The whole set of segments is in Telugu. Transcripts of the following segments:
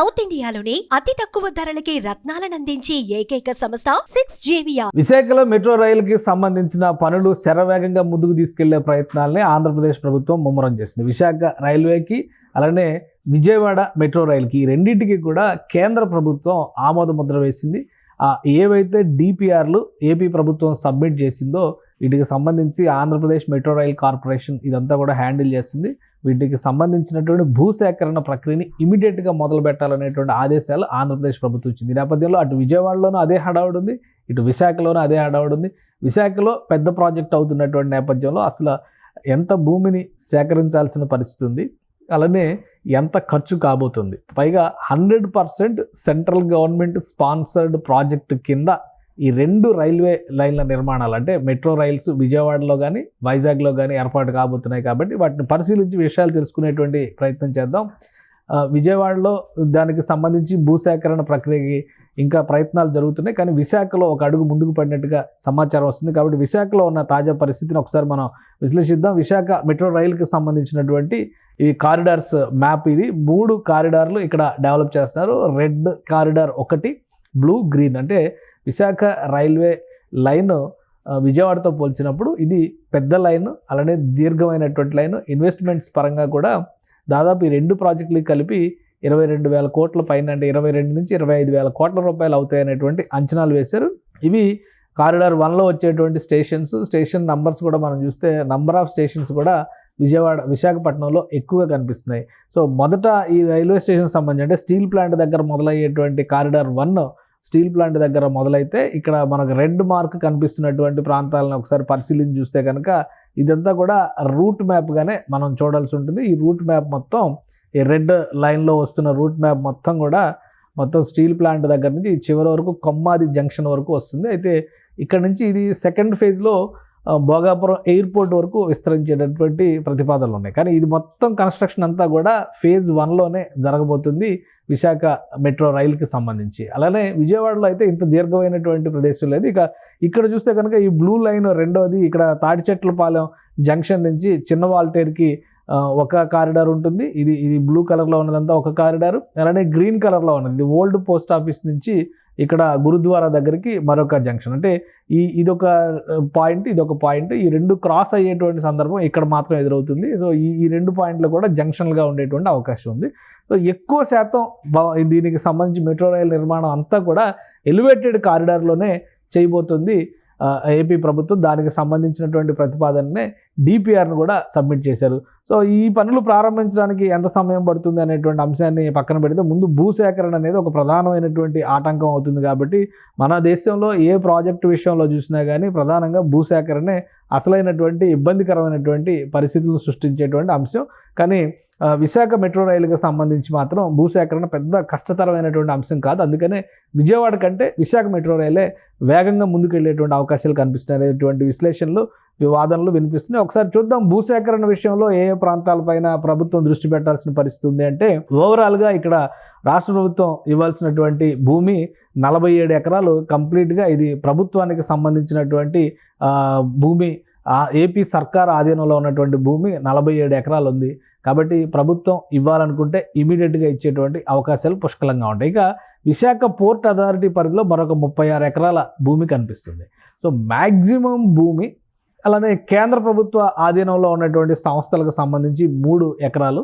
సౌత్ ఇండియాలోని అతి తక్కువ ధరలకి రత్నాలను అందించి ఏకైక సంస్థ సిక్స్ జేవియా విశాఖలో మెట్రో రైలుకి సంబంధించిన పనులు శరవేగంగా ముందుకు తీసుకెళ్ళే ప్రయత్నాల్ని ఆంధ్రప్రదేశ్ ప్రభుత్వం ముమ్మరం చేసింది. విశాఖ రైల్వేకి అలానే విజయవాడ మెట్రో రైలుకి ఈ రెండింటికి కూడా కేంద్ర ప్రభుత్వం ఆమోద ముద్ర వేసింది. ఏవైతే డిపిఆర్లు ఏపీ ప్రభుత్వం సబ్మిట్ చేసిందో వీటికి సంబంధించి ఆంధ్రప్రదేశ్ మెట్రో రైల్ కార్పొరేషన్ ఇదంతా కూడా హ్యాండిల్ చేస్తుంది వీటికి సంబంధించినటువంటి భూసేకరణ ప్రక్రియని ఇమీడియట్గా మొదలు పెట్టాలనేటువంటి ఆదేశాలు ఆంధ్రప్రదేశ్ ప్రభుత్వం ఇచ్చింది. ఈ నేపథ్యంలో అటు విజయవాడలోనూ అదే హడావుడు ఉంది ఇటు విశాఖలోనూ అదే హడావుడు ఉంది. విశాఖలో పెద్ద ప్రాజెక్ట్ అవుతున్నటువంటి నేపథ్యంలో అసలు ఎంత భూమిని సేకరించాల్సిన పరిస్థితి ఉంది అలానే ఎంత ఖర్చు కాబోతుంది. పైగా hundred percent central government sponsored project కింద ఈ రెండు రైల్వే లైన్ల నిర్మాణాలు అంటే మెట్రో రైల్స్ విజయవాడలో కానీ వైజాగ్లో కానీ ఏర్పాటు కాబోతున్నాయి కాబట్టి వాటిని పరిశీలించి విషయాలు తెలుసుకునేటువంటి ప్రయత్నం చేద్దాం. విజయవాడలో దానికి సంబంధించి భూసేకరణ ప్రక్రియకి ఇంకా ప్రయత్నాలు జరుగుతున్నాయి. కానీ విశాఖలో ఒక అడుగు ముందుకు పడినట్టుగా సమాచారం వస్తుంది. కాబట్టి విశాఖలో ఉన్న తాజా పరిస్థితిని ఒకసారి మనం విశ్లేషిద్దాం. విశాఖ మెట్రో రైలుకి సంబంధించినటువంటి ఈ కారిడార్స్ మ్యాప్ ఇది. మూడు కారిడార్లు ఇక్కడ డెవలప్ చేస్తున్నారు. రెడ్ కారిడార్ ఒకటి బ్లూ గ్రీన్. అంటే విశాఖ రైల్వే లైన్ విజయవాడతో పోల్చినప్పుడు ఇది పెద్ద లైన్ అలానే దీర్ఘమైనటువంటి లైన్. ఇన్వెస్ట్మెంట్స్ పరంగా కూడా దాదాపు ఈ రెండు ప్రాజెక్టులు కలిపి ఇరవై రెండు వేల కోట్ల పైన అంటే ఇరవై రెండు నుంచి ఇరవై ఐదు వేల కోట్ల రూపాయలు అవుతాయి అనేటువంటి అంచనాలు వేశారు. ఇవి కారిడార్ వన్లో వచ్చేటువంటి స్టేషన్స్ స్టేషన్ నంబర్స్ కూడా మనం చూస్తే నంబర్ ఆఫ్ స్టేషన్స్ కూడా విజయవాడ విశాఖపట్నంలో ఎక్కువగా కనిపిస్తున్నాయి. సో మొదట ఈ రైల్వే స్టేషన్ సంబంధించి అంటే స్టీల్ ప్లాంట్ దగ్గర మొదలయ్యేటువంటి కారిడార్ వన్ స్టీల్ ప్లాంట్ దగ్గర మొదలైతే ఇక్కడ మనకు రెడ్ మార్క్ కనిపిస్తున్నటువంటి ప్రాంతాలను ఒకసారి పరిశీలించి చూస్తే కనుక ఇదంతా కూడా రూట్ మ్యాప్గానే మనం చూడాల్సి ఉంటుంది. ఈ రూట్ మ్యాప్ మొత్తం ఈ రెడ్ లైన్లో వస్తున్న రూట్ మ్యాప్ మొత్తం కూడా మొత్తం స్టీల్ ప్లాంట్ దగ్గర నుంచి చివరి వరకు కొమ్మాది జంక్షన్ వరకు వస్తుంది. అయితే ఇక్కడ నుంచి ఇది సెకండ్ ఫేజ్లో భోగాపురం ఎయిర్పోర్ట్ వరకు విస్తరించేటటువంటి ప్రతిపాదనలు ఉన్నాయి. కానీ ఇది మొత్తం కన్స్ట్రక్షన్ అంతా కూడా ఫేజ్ వన్లోనే జరగబోతుంది విశాఖ మెట్రో రైలుకి సంబంధించి. అలానే విజయవాడలో అయితే ఇంత దీర్ఘమైనటువంటి ప్రదేశం లేదు. ఇక ఇక్కడ చూస్తే కనుక ఈ బ్లూ లైన్ రెండోది ఇక్కడ తాటిచెట్లపాలెం జంక్షన్ నుంచి చిన్న వాల్టేర్కి ఒక కారిడార్ ఉంటుంది. ఇది ఇది బ్లూ కలర్లో ఉన్నదంతా ఒక కారిడార్. అలానే గ్రీన్ కలర్లో ఉన్నది. ఇది ఓల్డ్ పోస్ట్ ఆఫీస్ నుంచి ఇక్కడ గురుద్వారా దగ్గరికి మరొక జంక్షన్. అంటే ఈ ఇదొక పాయింట్ ఇదొక పాయింట్. ఈ రెండు క్రాస్ అయ్యేటువంటి సందర్భం ఇక్కడ మాత్రం ఎదురవుతుంది. సో ఈ ఈ రెండు పాయింట్లు కూడా జంక్షన్లుగా ఉండేటువంటి అవకాశం ఉంది. సో ఎక్కువ శాతం దీనికి సంబంధించి మెట్రో రైల్ నిర్మాణం అంతా కూడా ఎలివేటెడ్ కారిడార్లోనే చేయబోతుంది. ఏపీ ప్రభుత్వం దానికి సంబంధించినటువంటి ప్రతిపాదననే డిపిఆర్ను కూడా సబ్మిట్ చేశారు. సో ఈ పనులు ప్రారంభించడానికి ఎంత సమయం పడుతుంది అనేటువంటి అంశాన్ని పక్కన పెడితే ముందు భూసేకరణ అనేది ఒక ప్రధానమైనటువంటి ఆటంకం అవుతుంది కాబట్టి మన దేశంలో ఏ ప్రాజెక్టు విషయంలో చూసినా కానీ ప్రధానంగా భూసేకరణే అసలైనటువంటి ఇబ్బందికరమైనటువంటి పరిస్థితులను సృష్టించేటువంటి అంశం. కానీ విశాఖ మెట్రో రైలుకి సంబంధించి మాత్రం భూసేకరణ పెద్ద కష్టతరమైనటువంటి అంశం కాదు. అందుకనే విజయవాడ కంటే విశాఖ మెట్రో రైలే వేగంగా ముందుకెళ్ళేటువంటి అవకాశాలు కనిపిస్తున్నాయి. విశ్లేషణలు వాదనలు వినిపిస్తున్నాయి. ఒకసారి చూద్దాం భూసేకరణ విషయంలో ఏ ఏ ప్రాంతాలపైన ప్రభుత్వం దృష్టి పెట్టాల్సిన పరిస్థితి ఉంది అంటే ఓవరాల్గా ఇక్కడ రాష్ట్ర ప్రభుత్వం ఇవ్వాల్సినటువంటి భూమి నలభై ఏడు ఎకరాలు కంప్లీట్గా ఇది ప్రభుత్వానికి సంబంధించినటువంటి భూమి ఏపీ సర్కార్ ఆధీనంలో ఉన్నటువంటి భూమి నలభై ఏడు ఎకరాలు ఉంది కాబట్టి ప్రభుత్వం ఇవ్వాలనుకుంటే ఇమీడియట్గా ఇచ్చేటువంటి అవకాశాలు పుష్కలంగా ఉంటాయి. ఇక విశాఖ పోర్ట్ అథారిటీ పరిధిలో మరొక ముప్పై ఆరు ఎకరాల భూమి కనిపిస్తుంది. సో మ్యాక్సిమం భూమి అలానే కేంద్ర ప్రభుత్వ ఆధీనంలో ఉన్నటువంటి సంస్థలకు సంబంధించి మూడు ఎకరాలు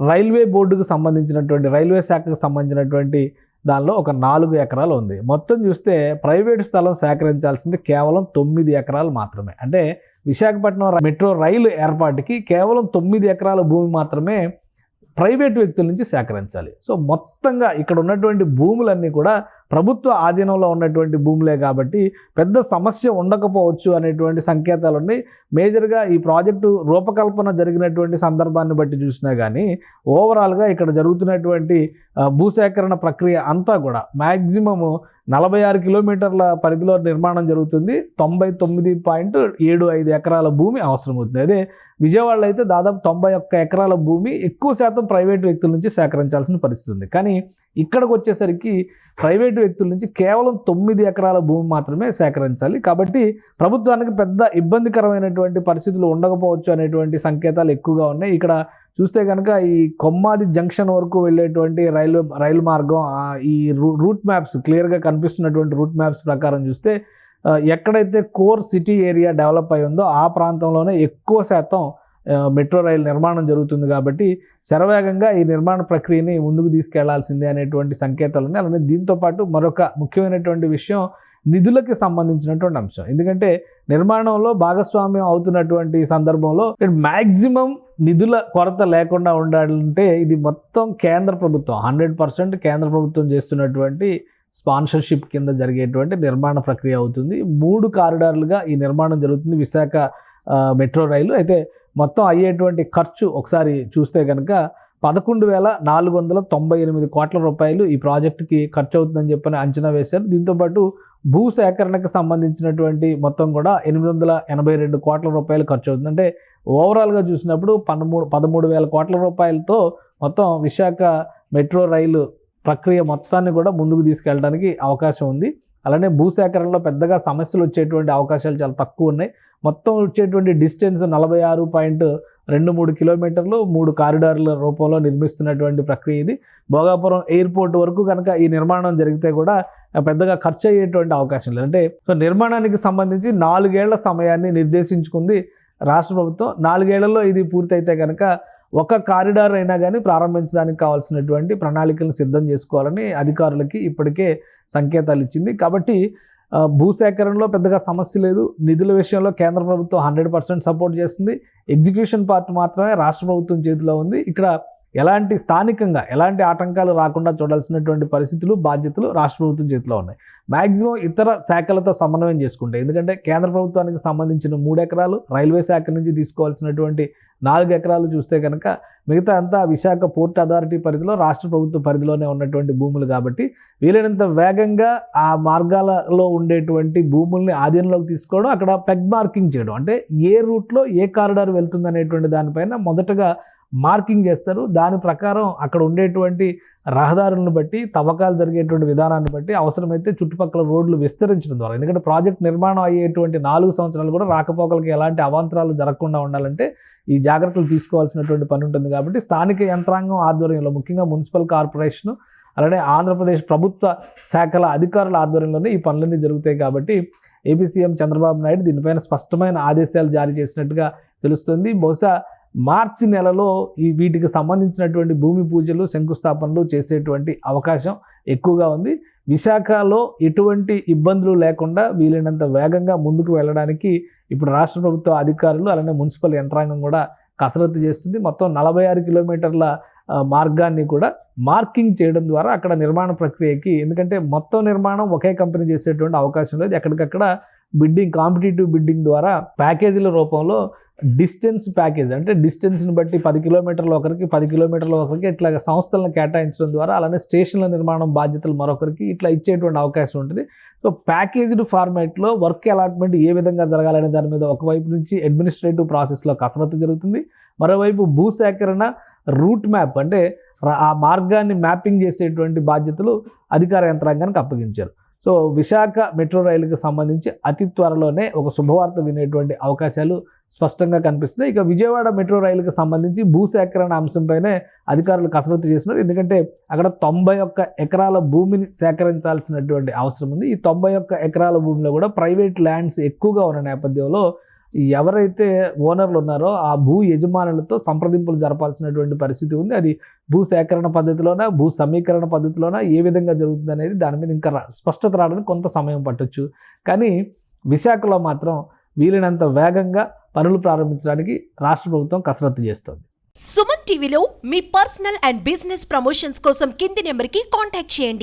రైల్వే బోర్డుకు సంబంధించినటువంటి రైల్వే శాఖకు సంబంధించినటువంటి దానిలో ఒక నాలుగు ఎకరాలు ఉంది. మొత్తం చూస్తే ప్రైవేట్ స్థలం సేకరించాల్సింది కేవలం తొమ్మిది ఎకరాలు మాత్రమే. అంటే విశాఖపట్నం మెట్రో రైలు ఏర్పాటుకి కేవలం తొమ్మిది ఎకరాల భూమి మాత్రమే ప్రైవేట్ వ్యక్తుల నుంచి సేకరించాలి. సో మొత్తంగా ఇక్కడ ఉన్నటువంటి భూములన్నీ కూడా ప్రభుత్వ ఆధీనంలో ఉన్నటువంటి భూములే కాబట్టి పెద్ద సమస్య ఉండకపోవచ్చు అనేటువంటి సంకేతాలు ఉన్నాయి. మేజర్గా ఈ ప్రాజెక్టు రూపకల్పన జరిగినటువంటి సందర్భాన్ని బట్టి చూసినా కానీ ఓవరాల్గా ఇక్కడ జరుగుతున్నటువంటి భూసేకరణ ప్రక్రియ అంతా కూడా మ్యాక్సిమము నలభై ఆరు కిలోమీటర్ల పరిధిలో నిర్మాణం జరుగుతుంది. తొంభై తొమ్మిది పాయింట్ ఏడు ఐదు ఎకరాల భూమి అవసరమవుతుంది. అదే విజయవాడలో అయితే దాదాపు తొంభై ఒక్క ఎకరాల భూమి ఎక్కువ శాతం ప్రైవేటు వ్యక్తుల నుంచి సేకరించాల్సిన పరిస్థితి ఉంది. కానీ ఇక్కడికి వచ్చేసరికి ప్రైవేటు వ్యక్తుల నుంచి కేవలం తొమ్మిది ఎకరాల భూమి మాత్రమే సేకరించాలి. కాబట్టి ప్రభుత్వానికి పెద్ద ఇబ్బందికరమైనటువంటి పరిస్థితులు ఉండకపోవచ్చు అనేటువంటి సంకేతాలు ఎక్కువగా ఉన్నాయి. ఇక్కడ చూస్తే కనుక ఈ కొమ్మాది జంక్షన్ వరకు వెళ్ళేటువంటి రైల్వే రైలు మార్గం ఈ రూ- రూట్ మ్యాప్స్ క్లియర్గా కనిపిస్తున్నటువంటి రూట్ మ్యాప్స్ ప్రకారం చూస్తే ఎక్కడైతే కోర్ సిటీ ఏరియా డెవలప్ అయి ఉందో ఆ ప్రాంతంలోనే ఎక్కువ శాతం మెట్రో రైలు నిర్మాణం జరుగుతుంది కాబట్టి శరవేగంగా ఈ నిర్మాణ ప్రక్రియని ముందుకు తీసుకెళ్ళాల్సిందే అనేటువంటి సంకేతాలు ఉన్నాయి. అలానే దీంతో పాటు మరొక ముఖ్యమైనటువంటి విషయం నిధులకి సంబంధించినటువంటి అంశం. ఎందుకంటే నిర్మాణంలో భాగస్వామ్యం అవుతున్నటువంటి సందర్భంలో మ్యాక్సిమం నిధుల కొరత లేకుండా ఉండాలంటే ఇది మొత్తం కేంద్ర ప్రభుత్వం హండ్రెడ్ పర్సెంట్ కేంద్ర ప్రభుత్వం చేస్తున్నటువంటి స్పాన్సర్షిప్ కింద జరిగేటువంటి నిర్మాణ ప్రక్రియ అవుతుంది. మూడు కారిడార్లుగా ఈ నిర్మాణం జరుగుతుంది విశాఖ మెట్రో రైలు. అయితే మొత్తం అయ్యేటువంటి ఖర్చు ఒకసారి చూస్తే కనుక పదకొండు వేల నాలుగు వందల తొంభై ఎనిమిది కోట్ల రూపాయలు ఈ ప్రాజెక్టుకి ఖర్చు అవుతుందని చెప్పని అంచనా వేశారు. దీంతోపాటు భూ సేకరణకు సంబంధించినటువంటి మొత్తం కూడా ఎనిమిది వందల ఎనభై రెండు కోట్ల రూపాయలు ఖర్చు అవుతుంది అంటే ఓవరాల్గా చూసినప్పుడు పదమూడు పదమూడు వేల కోట్ల రూపాయలతో మొత్తం విశాఖ మెట్రో రైలు ప్రక్రియ మొత్తాన్ని కూడా ముందుకు తీసుకెళ్ళడానికి అవకాశం ఉంది. అలానే భూసేకరణలో పెద్దగా సమస్యలు వచ్చేటువంటి అవకాశాలు చాలా తక్కువ ఉన్నాయి. మొత్తం వచ్చేటువంటి డిస్టెన్స్ నలభై ఆరు పాయింట్ రెండు మూడు కిలోమీటర్లు మూడు కారిడార్ల రూపంలో నిర్మిస్తున్నటువంటి ప్రక్రియ ఇది. భోగాపురం ఎయిర్పోర్ట్ వరకు కనుక ఈ నిర్మాణం జరిగితే కూడా పెద్దగా ఖర్చు అయ్యేటువంటి అవకాశం లేదు. అంటే సో నిర్మాణానికి సంబంధించి నాలుగేళ్ళ సమయాన్ని నిర్దేశించుకుంది రాష్ట్ర ప్రభుత్వం. నాలుగేళ్ళలో ఇది పూర్తయితే కనుక ఒక కారిడార్ అయినా కానీ ప్రారంభించడానికి కావాల్సినటువంటి ప్రణాళికలను సిద్ధం చేసుకోవాలని అధికారులకి ఇప్పటికే సంకేతాలు ఇచ్చింది. కాబట్టి భూసేకరణలో పెద్దగా సమస్య లేదు. నిధుల విషయంలో కేంద్ర ప్రభుత్వం హండ్రెడ్ పర్సెంట్ సపోర్ట్ చేస్తుంది. ఎగ్జిక్యూషన్ పార్ట్ మాత్రమే రాష్ట్ర ప్రభుత్వం చేతిలో ఉంది. ఇక్కడ ఎలాంటి స్థానికంగా ఎలాంటి ఆటంకాలు రాకుండా చూడాల్సినటువంటి పరిస్థితులు బాధ్యతలు రాష్ట్ర ప్రభుత్వం చేతిలో ఉన్నాయి. మ్యాక్సిమం ఇతర శాఖలతో సమన్వయం చేసుకుంటే ఎందుకంటే కేంద్ర ప్రభుత్వానికి సంబంధించిన మూడు ఎకరాలు రైల్వే శాఖ నుంచి తీసుకోవాల్సినటువంటి నాలుగు ఎకరాలు చూస్తే కనుక మిగతా అంతా విశాఖ పోర్ట్ అథారిటీ పరిధిలో రాష్ట్ర ప్రభుత్వ పరిధిలోనే ఉన్నటువంటి భూములు కాబట్టి వీలైనంత వేగంగా ఆ మార్గాలలో ఉండేటువంటి భూముల్ని ఆధీనంలోకి తీసుకోవడం అక్కడ పెగ్ మార్కింగ్ చేయడం. అంటే ఏ రూట్లో ఏ కారిడార్ వెళ్తుంది అనేటువంటి దానిపైన మొదటగా మార్కింగ్ చేస్తారు. దాని ప్రకారం అక్కడ ఉండేటువంటి రహదారులను బట్టి తవ్వకాలు జరిగేటువంటి విధానాన్ని బట్టి అవసరమైతే చుట్టుపక్కల రోడ్లు విస్తరించడం ద్వారా. ఎందుకంటే ప్రాజెక్ట్ నిర్మాణం అయ్యేటువంటి నాలుగు సంవత్సరాలు కూడా రాకపోకలకి ఎలాంటి అవాంతరాలు జరగకుండా ఉండాలంటే ఈ జాగ్రత్తలు తీసుకోవాల్సినటువంటి పని ఉంటుంది కాబట్టి స్థానిక యంత్రాంగం ఆధ్వర్యంలో ముఖ్యంగా మున్సిపల్ కార్పొరేషన్ అలానే ఆంధ్రప్రదేశ్ ప్రభుత్వ శాఖల అధికారుల ఆధ్వర్యంలోనే ఈ పనులన్నీ జరుగుతాయి కాబట్టి ఏపీ సీఎం చంద్రబాబు నాయుడు దీనిపైన స్పష్టమైన ఆదేశాలు జారీ చేసినట్టుగా తెలుస్తుంది. బహుశా మార్చి నెలలో ఈ వీటికి సంబంధించినటువంటి భూమి పూజలు శంకుస్థాపనలు చేసేటువంటి అవకాశం ఎక్కువగా ఉంది. విశాఖలో ఎటువంటి ఇబ్బందులు లేకుండా వీలైనంత వేగంగా ముందుకు వెళ్ళడానికి ఇప్పుడు రాష్ట్ర ప్రభుత్వ అధికారులు అలానే మున్సిపల్ యంత్రాంగం కూడా కసరత్తు చేస్తుంది. మొత్తం నలభై ఆరు కిలోమీటర్ల మార్గాన్ని కూడా మార్కింగ్ చేయడం ద్వారా అక్కడ నిర్మాణ ప్రక్రియకి ఎందుకంటే మొత్తం నిర్మాణం ఒకే కంపెనీ చేసేటువంటి అవకాశం లేదు. ఎక్కడికక్కడ బిడ్డింగ్ కాంపిటేటివ్ బిడ్డింగ్ ద్వారా ప్యాకేజీల రూపంలో డిస్టెన్స్ ప్యాకేజ్ అంటే డిస్టెన్స్ని బట్టి పది కిలోమీటర్ల ఒకరికి పది కిలోమీటర్ల ఒకరికి ఇట్లా సంస్థలను కేటాయించడం ద్వారా అలానే స్టేషన్ల నిర్మాణం బాధ్యతలు మరొకరికి ఇట్లా ఇచ్చేటువంటి అవకాశం ఉంటుంది. సో ప్యాకేజ్డ్ ఫార్మాట్లో వర్క్ అలాట్మెంట్ ఏ విధంగా జరగాలనే దాని మీద ఒకవైపు నుంచి అడ్మినిస్ట్రేటివ్ ప్రాసెస్లో కసరత్తు జరుగుతుంది. మరోవైపు భూసేకరణ రూట్ మ్యాప్ అంటే ఆ మార్గాన్ని మ్యాపింగ్ చేసేటువంటి బాధ్యతలు అధికార యంత్రాంగానికి అప్పగించారు. సో విశాఖ మెట్రో రైలుకి సంబంధించి అతి త్వరలోనే ఒక శుభవార్త వినేటువంటి అవకాశాలు స్పష్టంగా కనిపిస్తున్నాయి. ఇక విజయవాడ మెట్రో రైలుకి సంబంధించి భూసేకరణ అంశంపైనే అధికారులు కసరత్తు చేస్తున్నారు. ఎందుకంటే అక్కడ తొంభై ఒక్క ఎకరాల భూమిని సేకరించాల్సినటువంటి అవసరం ఉంది. ఈ తొంభై ఒక్క ఎకరాల భూమిలో కూడా ప్రైవేట్ ల్యాండ్స్ ఎక్కువగా ఉన్న నేపథ్యంలో ఎవరైతే ఓనర్లు ఉన్నారో ఆ భూ యజమానులతో సంప్రదింపులు జరపాల్సినటువంటి పరిస్థితి ఉంది. అది భూ సేకరణ పద్ధతిలోనా భూ సమీకరణ పద్ధతిలోనా ఏ విధంగా జరుగుతుంది అనేది దాని మీద ఇంకా రా- స్పష్టత రావడానికి కొంత సమయం పట్టొచ్చు. కానీ విశాఖలో మాత్రం వీలైనంత వేగంగా పనులు ప్రారంభించడానికి రాష్ట్ర ప్రభుత్వం కసరత్తు చేస్తోంది. సుమన్ టీవీలో మీ పర్సనల్ అండ్ బిజినెస్ ప్రమోషన్స్ కోసం కింది నెంబర్కి కాంటాక్ట్ చేయండి.